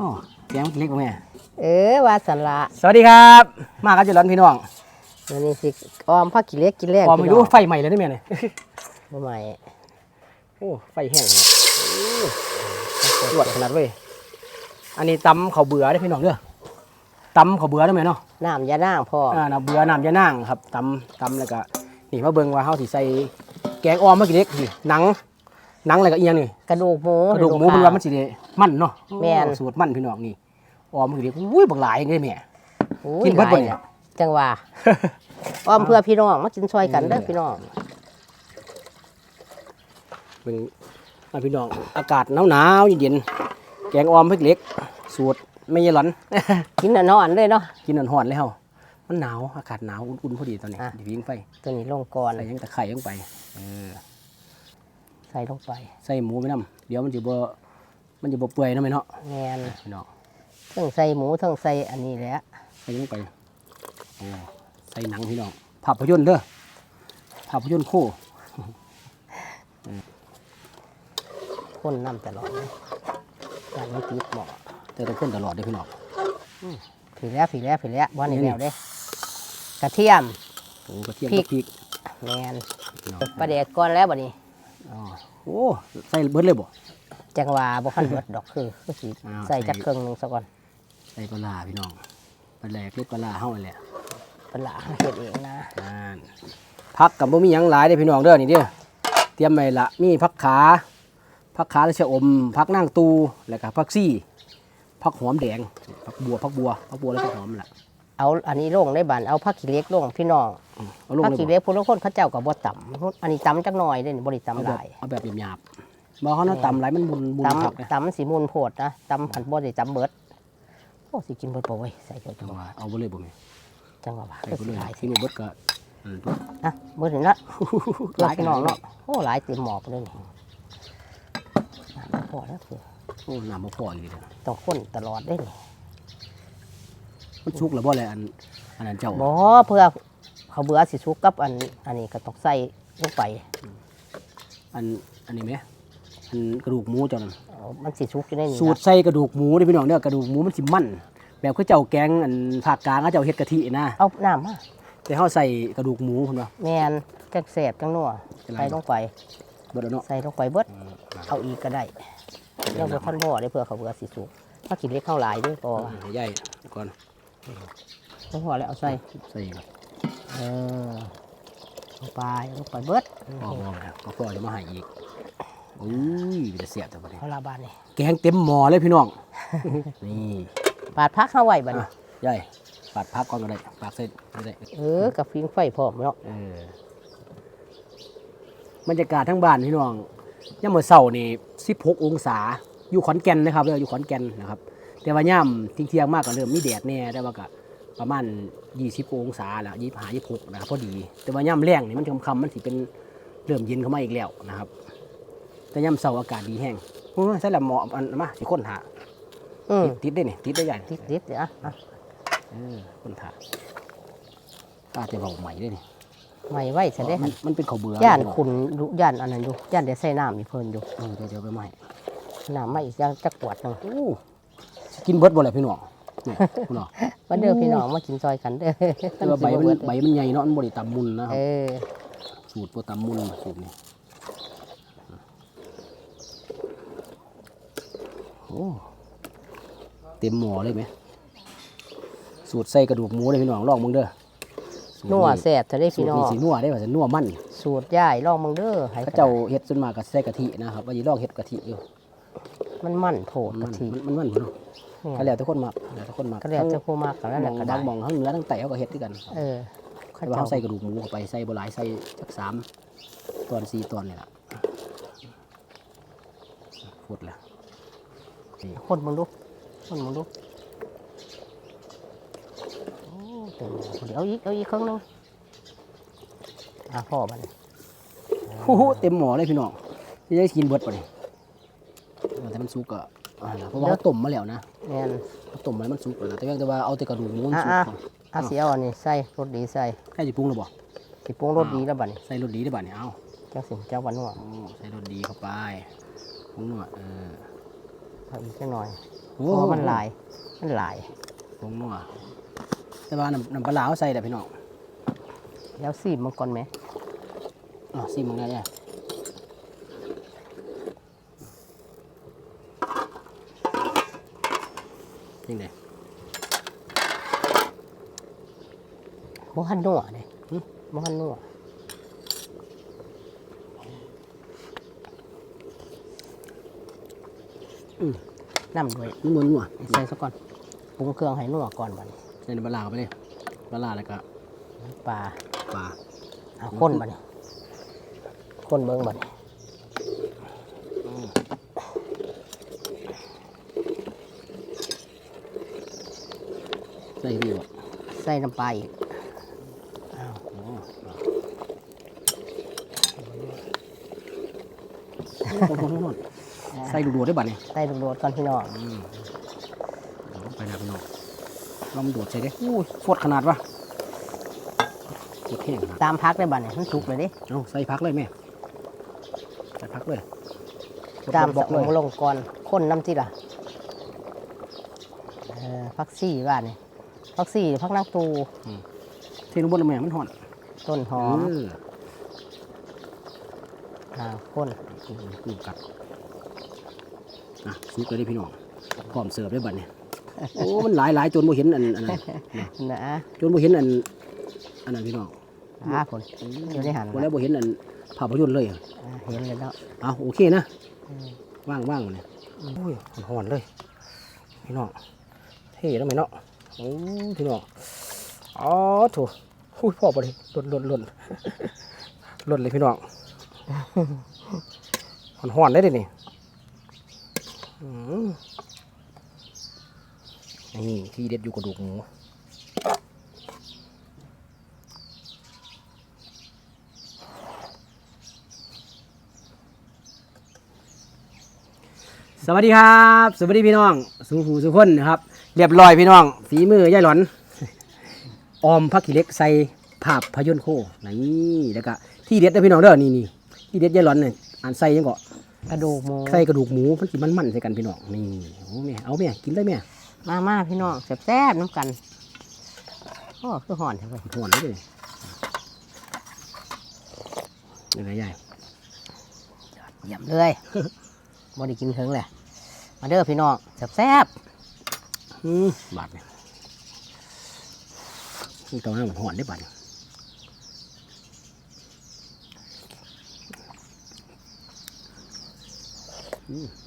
อ๋อแกงเล็กบ่แม่เออว่าสันละสวัสดีครับ มากับเจริญพี่น้องวันนี้สิออมผักกิเล็กกินแรกพอไม่พี่รู้น้องไฟใหม่เลยนี่แม่เนี่ยบ่ใหม่โอ้ไฟแห้งเนี่ยตรวจขนาดเว้ยอันนี้ตำข้าวเบื่อได้อพี่น้องเด้อตำข้าวเบื่อได้ไหมเนาะน้ำยานางพ่ออ่าน้ำเบื่อน้ำยะนางครับตำตำแล้วก็นี่มาเบิ่งว่าเฮาสิใส่แกงออมเมื่อกี้เล็กนี่หนัง หนังอะไรก็เอียงนี่กระดูกหมูกระดูกหมูเป็นว่ามันสิได้มันเนาะแม่น โอ้สูตรมันพี่น้องนี่ออมเมื่อกี้เล็กอุ้ยบักหลายเลยแม่โอ้ยกินเบิดบ่หลายเนี่ยจังหว่าออมเพื่อพี่น้องมากินซอยกันเด้อพี่น้องเป็นอะพี่น้องอากาศหนาวๆเย็นๆแกงออมเมื่อกี้เล็ก สูตรไม่ยายหลอน กินน่ะนอนเลยเนาะ กินหอนๆแล้วมันหนาวอากาศหนาวอุ่นๆพอดีตอนนี้อะ เดี๋ยววิ่งไปตัวนี้ลงก่อน ใส่ยังตะไคร้ลงไปเออ ใส่ลงไปใส่หมูไปน้ำเดี๋ยวมันจะบ่มันจะบ่เปื่อยเนาะแม่เนาะแมนพี่น้องเทั้งใส่หมูเทั้งใส่อันนี้แหละใส่ลงไปโอ้ใส่หนังพี่น้องภาพยนตร์เด้อภาพยนตร์คู่คนน้ำตลอดเลยอย่างนี้ติดหมอแต่ต้องคนตลอดเด้อพี่น้องผีแล้วผีแล้วผีแล้วว่านี่แล้วเด้กระเทียมโอ้กระเทียมพริกักบพริกแมนพี่น้องปลาแดกก่อนแล้วบัดนี้ อ๋อโอ้ใส่เบิดเลยบ่ จังหว่าบ่คันเบิดดอกคือคือสิอ้าว ใส่ใส่จักเครื่องหนึงซะก่อนใส่ปลาร้าพี่น้องปลาแหลกเล็กปลาร้าเฮานั่นแหละเป็นละเฮ็ดเองนะอ่านผักกับบ่มีหยังหลายเด้อพี่น้องเด้อนี่เด้อเตรียมไว้ละมีผักขาผักขาและชะอมผักนางตูแล้วก็ผักซี่ผักหอมแดงผักบัวผักบัวผักบัวแล้วก็หอมล่ะ เอาอันนี้ลงได้บานเอาผักขี้เหล็กลงพี่น้องเอาลงผักเลยขี้บ่เหล็กผู้ลางคนเขาเจ้าก็บ่ต่ำอันนี้ต่ำจักหน่อยเด้นี่บ่ได้เอาต่ำหแบบลายเอาแบบหยาบๆบ่เขาเนาะตำหลายมันบุญบุญผักนะต่ำต่ำสิมูลโพดนะต่ำผันบ่ได้ต่ำเบิดโอ้สิกินเบิดบ่เว้ยใส่เจ้าจัตังวหวะเอาไปเลยบ่แม่จังหวะว่าใส่ก็ไปสิเลยหลายที่มันเบิดก็อืมอะเบิดนี่ละหเพื่อลายพี่น้องเนาะโอ้หลายเต็มหมอกเลยนี่อะพอแล้วคือโอ้น้ำบ่พออีกเลยต้องคนตลอดได้นี่ มันสุกแล้วบ่เลยอันอันนั้นเจ้าบ่เพื่อเขาเบื่อสิสุกกับอันอันนี้ก็ต้องใส่ลงไปอันอันนี้ไหมอันกระดูกหมูเจ้านั่นเอามันสิสุกอยู่ในนี้สูตรนะใส่กระดูกหมูเด้อพี่น้องเด้อกระดูกหมูมันสิมันแบบเขาเจ้าแกงอันภาคกลางเขาเจ้าเฮ็ดกะทินะเอาน้ำมาแต่เฮาใส่กระดูกหมูพุ่นว่า แมนจังแสบจังนัวจะไรใส่ลงไป เบิดแล้วเนาะใส่ลงไปเบิดอืมเอาอีกก็ได้ยังบ่ทันบ่ได้เพื่อเขาเบื่อสิสุกถ้ากินเล็กเข้าหลายเด้วยก็อ่าใหญ่ก่อน บ่พอแล้วเอาใส่ใส่ก่อนเออลงไปลงไปเบิดพอพอแล้วพอจะมาให้อีกอุ้ยจะเสียบแต่บัดนี้เอาลาบานนี่แกงเต็มหม้อเลยพี่น้องนี่ปาดพักเข้าไว้บัดนี้อะใหญ่ปาดพักก่อนก็ได้ปาดเส้นก็ได้เออกับฟิงไฟพร้อมเนาะเออบรรยากาศทั้งบ้านพี่น้องย่ามมื้อเช้านี่16องศาอยู่ขอนแก่นนะครับเด้ออยู่ขอนแก่นนะครับ แต่ว่าย่ามทิ้งเที่ยงๆมากก็เริ่มมีแดดแน่แต่ว่าก็ประมาณ20องศาแล้ว25 26นะครับพอดี แต่ว่าย่ามแรงนี่มันค่ำๆมันสิเป็นเริ่มเย็นเข้ามาอีกแล้วนะครับ แต่ย่ามเช้าอากาศดีแห้งโอ้ยใส่ละหมออันมาสิคนหาอืมติดได้นี่ติดได้ใหญ่ติดติดเดี๋ยวอะอะเออคนถ่าตาจะเบาใหม่ด้วยนี่ไม่ไว้ซะเด้มันมันเป็นข้าวเบื่อย่านคุณดูย่านอันนั้นอยู่ย่านได้ใส่น้ำอีเพิ่นอยู่เออเดี๋ยวเดี๋ยวไปใหม่น้ำมาอีกอย่างจักขวดหนึงโอ้สิ กินเบิดบ่แหละพี่น้องนี่พี่น้องมาเด้อพี่น้องมากินซอยกันเด้อแต่ว่าใบมันใบมันใหญ่เนาะมันบ่ได้ตำมุนนะครัเอบอสูตรบ่ตำมุนสูตรนี้โอ้เต็มหม้อเลยไหมสูตรใส่กระดูกหมูเลยพี่น้องลองมึงเด้อสูตรนัวแซ่บซะเด้สูตพี่รน้อนี้งสีนัวได้ว่าจะนัวมันสูตรย่ายลองมึงเด้อให้เขาเจ้าเฮ็ดส่วนมากก็ใส่กะทินะครับว่าสิลองเฮ็ดกะทิอยู่มันมันโผดมักะนทิมันมันเนาะ ก็แล้วแต่คนมักแล้วแต่คนมักก็แล้วจะพูมากกันแล้วแหละมองก็บาได้งมองทั้งเหนือทั้งใต้เขาก็เฮ็ดด้วยกันเออเขาแต่ว่าเจ้าเขาใส่กระดูกหมูเข้าไปใส่บ่หลายใส่จักสามตอนสี่ตอนนี่ล่ะฟุดละนี่คนมึงดูคนมึงดูโอ้เต็มเดี๋ยวเอาอีกเอาอีกครึ่งหนึงอะพ่อมันโอ้โหเต็มหม้อเลยพี่น้องที่ได้กินเบิดปะนี่แต่มันสุกก็อ่าล่ะ เพราะว่าเขาต้มมาแล้วนะแม่นเขาต้มมาแล้วมันสุกแล้วนะแต่ว่าแต่ว่าเอาแต่กระดูกหมูมันสุกอะก่อนอะเสียเอาอันนี้ใส่รสดีใส่ใครสิปรุงหรือบ่สิปรุงรสดีแล้วบัดนี้ใส่รสดีได้บ่เนี่ยเอาจังสิเจ้าวันนัวโอ้ใส่รสดีเข้าไปปรุงหน่อยเออเอาอีกจังหน่อยอโอ้เพราะว่ามันหลายมันหลายผงนัวแต่ว่าน้ำน้ำปลาร้าเอาใส่แต่พี่น้องแล้วซีมังกรไหมอ๋อซิมมึงไงเนี่ย ยังไงบ่ฮันนัวเลยหึบ่ฮันนัวน้ำด้วยนี่มันนัวใส่ซะก่อนปรุงเครื่องให้นัวก่อนบัดนี้ใส่น้ำปลาร้าเข้าไปเลยปลาร้าแล้วก็น้ำปลาปลาเอาข้นบัดนี้ข้นเบิ่งบัดนี้ ใส่พี่บ่ใส่น้ำปลาอีกอ้าวโอ้ใส่ดูดๆได้บัดนี่ใส่โดดๆก่อนพี่น้องอืมเดี๋ยวลงไปนะพี่น้องลองดูดใส่ดิอู้ยฟดขนาดวะฟดแห้งขนาดตามพักได้บัดนี้มันสุกเลยเดิเอาใส่พักเลยแม่ใส่พักเลยตามบบออกกเลยลงก่อนข้นน้ำจิล่ะเออพักซี่บ้านนี่ พักซี่พักนางตูเทลงบนแล้วแม่มันห่อน ต้นหอมเอออ่าข้นกูกัดอะซุกเลยดิพี่น้องพร้อมเสิร์ฟได้บัดเนี่ยโอ้ มันหลายหลายจนบ่เห็นอันอันนั้นนะจนบ่เห็นอันอันนั้นพี่น้องอ่าผลอยู่ในหันบ่แล้วบ่เห็นอันภาพยนตร์เลยอะอ่าเห็นเลยเนาะเอาโอเคนะอืมว่างว่างเนี่ยโอ้ยห่อนๆเลยพี่น้องเท่แล้วไหมเนาะ โอ้พี่น้องอ๋อโถูอุ้ยพ่อบ่ได้หล่นหล่นหล่นหล่นเลยพี่น้องห่อนได้ดินี่นี่ที่เด็ดอยู่กระดูกหมูสวัสดีครับ สวัสดีพี่น้อง สุภูสุคนนะครับ เรียบร้อยพี่น้อง ฝีมือยายหลอน ออมพักขี้เหล็กใส่ภาพพยนตร์โคนี่แล้วก็ที่เด็ดนะพี่น้องเด้อนี่นี่ที่เด็ดยายหลอนเนี่ยอ่านใส่ยังก็กระดูกหมูใส่กระดูกหมูมันกินมันๆใส่กันพี่น้องนี่โอ้แม่เอาแม่กินได้แม่มามาพี่น้องแซ่บๆน้ำกันโอ้คือห่อนเถอะเว้ยห่อนเลยยังไงยายเยี่ยมเลยบ่ได้กินถึงแหละมาเด้อพี่น้องแซ่บอืม บาดเนี่ยนี่ตอนนั้นมันหอนได้บาดเนี่ยอืมๆ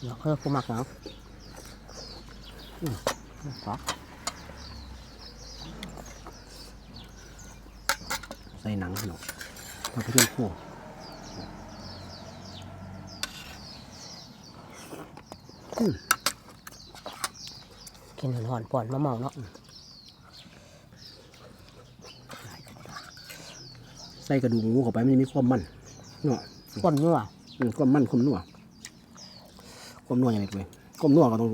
เดี๋ยวเพิ่มมักเนาะใส่หนังพี่น้องภาพยนตร์โกินห่อนๆป่อนมะเมาเนาะใส่กระดูกหมูเข้าไปมันจะมีความมันเนาะก้นนัวอืมความมันความนัวความนัวอย่างไรเว้ยความนัวก็ต้อง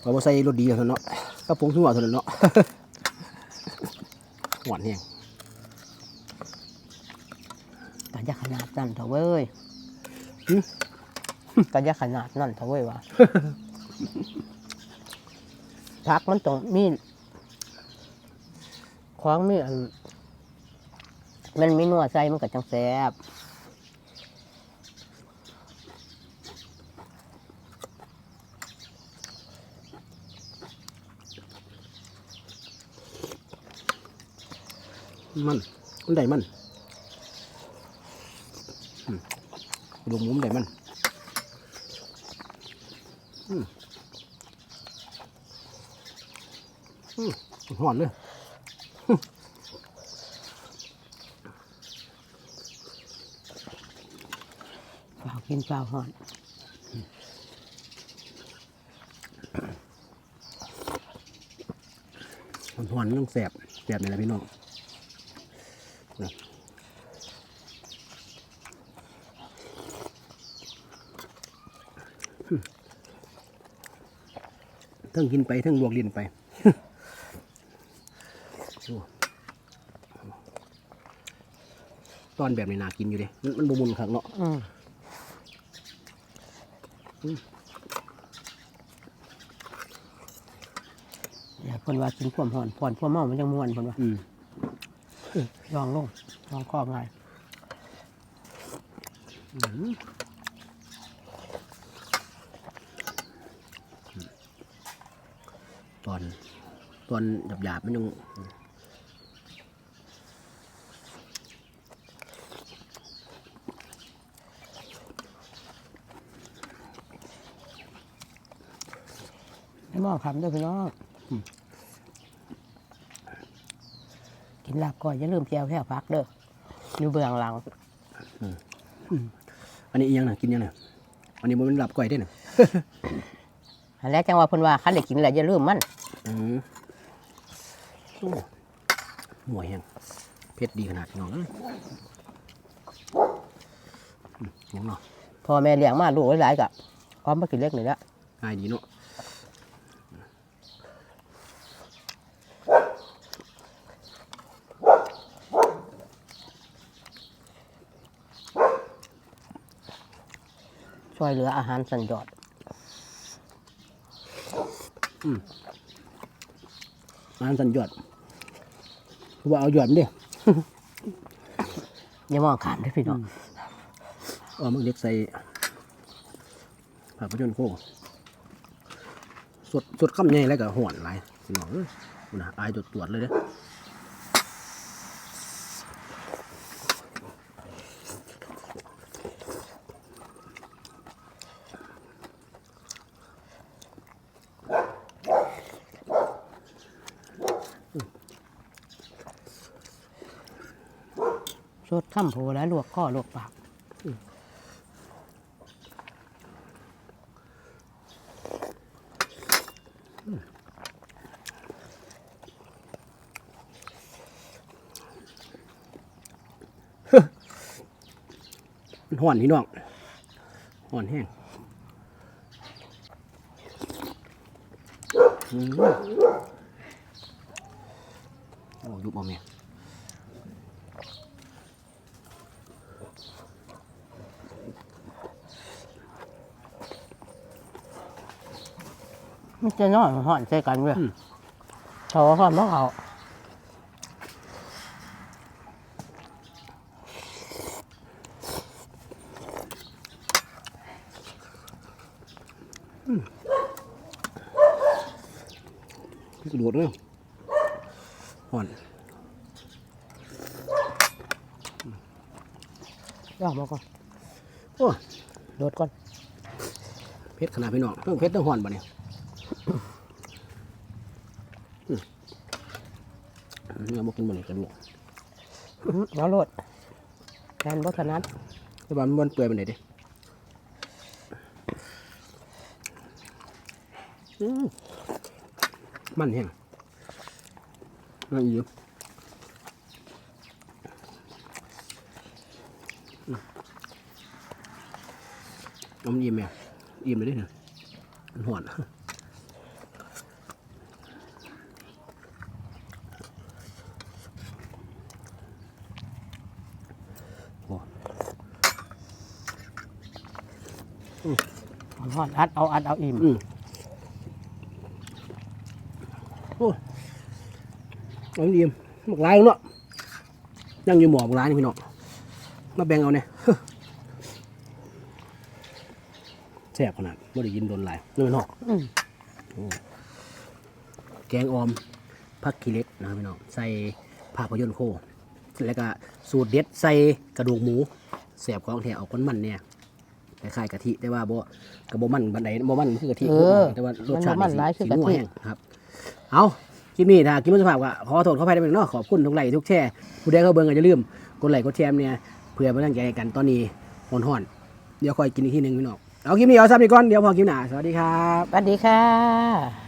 เราบ่ใส่รสดีเท่านั้นเนาะกระปุกนัวเท่านั้นเนาะหวานแห้งกันยาขนาดนั่นเถอะเว้ยหึ กันยาขนาดนั่นเถอะเว้ยวะพักมันต้องมีของมีอันมันมีนัวใส่มันก็จังแซ่บมันมันได้มันอืมกระดูกหมูมันได้มัน อืมอืมหวานเลยเปล่ากินเปล่าหอนหวานต้องแสบแสบนี่แหละพี่น้องนะอืมเทั้งกินไปเทั้งลวกลิ้นไปโอ้ตอนแบบนี้นากินอยู่เดิมันมันบมุนครับเนาะอืมอยากคนว่ากินความหอนผ่อนความเมามันจังม่วนคนว่าอืมลองลงลองครอบง่าย ตอนตอนหยาบๆมันยังให้หม้อคำด้วยพี่น้องกินลาบก่อนอย่าลืมแก้วแค่พักเด้ออยู่เบื้องหลังอันนี้อีหยังน่ะกินยังน่ะอันนี้มันหลับก่อยได้น่ะอันแรกจังว่าเพิ่นว่าคันได้กินแล้วอย่าลืมมัน อืมโอ้หวยแห้งเผ็ดดีขนาดน้องเอ้ยอืมน้องเนาะพ่อแม่เลี้ยงมาลูกหลายๆกะพร้อมมากินเล็กนี่แหละง่ายดีเนาะช่วยเหลืออาหารสัญจรอา หารสันหยอดว่าเอาหยอดมันดิอย่ามองขามเด้อพี่น้องเอามันเล็กใส่ผักประจนโค้งสดสดคำใหญ่แล้วก็ห่วนหลายพี่น้องเอ้ยคุณนะอายตรวจตรวจเลยเด้อ สดข้ามโพแล้วลวกข้อลวกปากมันห่อนพี่น้องห่อนแห้งอืมโอ้ยุบเอาแม่ มันจะน้อยห่อนใส่กันเว้ยเขาห่อนบ่เขาพี่กระโดดเลยห่อนย่องมาก่อนโอ้โดดก่อนเพชรขนาดพี่น้องเพิ่งเพชรต้องห่อนบ่เนี่ยอืมเราบอ กกินบ่เนี่ยกระดูกอื้อเอาโลดแทนบ่ถนัดแต่ว่ามันบ่เปื่อยไปไหนใดเดิอืมมันแห้งนั่นอีกอยู่อืมเอามันอิ่มไหมอิ่มเลยเดิเนี่ยมันห่อน ห่อนอัดเอาอัดเอาอิ่มอืมโอ้เอามันอิ่มหมกหลายเนาะยังอยู่หมอกหลายนี่พี่น้องมาแบ่งเอาเนี่ยแซ่บขนาดไม่ได้ยินโดนหลายนี่มันเนาะอืมแกงออมผักขี้เหล็กนะครับพี่น้องใส่ผักพะยนต์โคแล้วก็สูตรเด็ดใส่กระดูกหมูแสบของแถวออกคนมันเนี่ย คล้ายๆกะทิแต่ว่าบ่กระบ่มันบันไดบ่มันคือกะทิเออแต่ว่ารสชาติมันบ่มันหลายคืสีอกะทิ นัวแห้งครับ เอาคลิปนี้ถ้ากินมันสภาพก็ขอโทษขออภัยได้เป็นเนาะขอบคุณทุกไลค์ทุกแชร์ผู้ใดเข้าเบิ่งก็อย่าลืมกดไลค์กดแชร์เนี่ยเพื่อเป็นกำลังใจให้กันตอนนี้ห่อนๆเดี๋ยวค่อยกินอีกทีหนึงพี่น้องเอาคลิปนี้เอาซ้ำอีกก่อนเดี๋ยวพอคลิปหน้าสวัสดีครับ สวัสดีค่ะ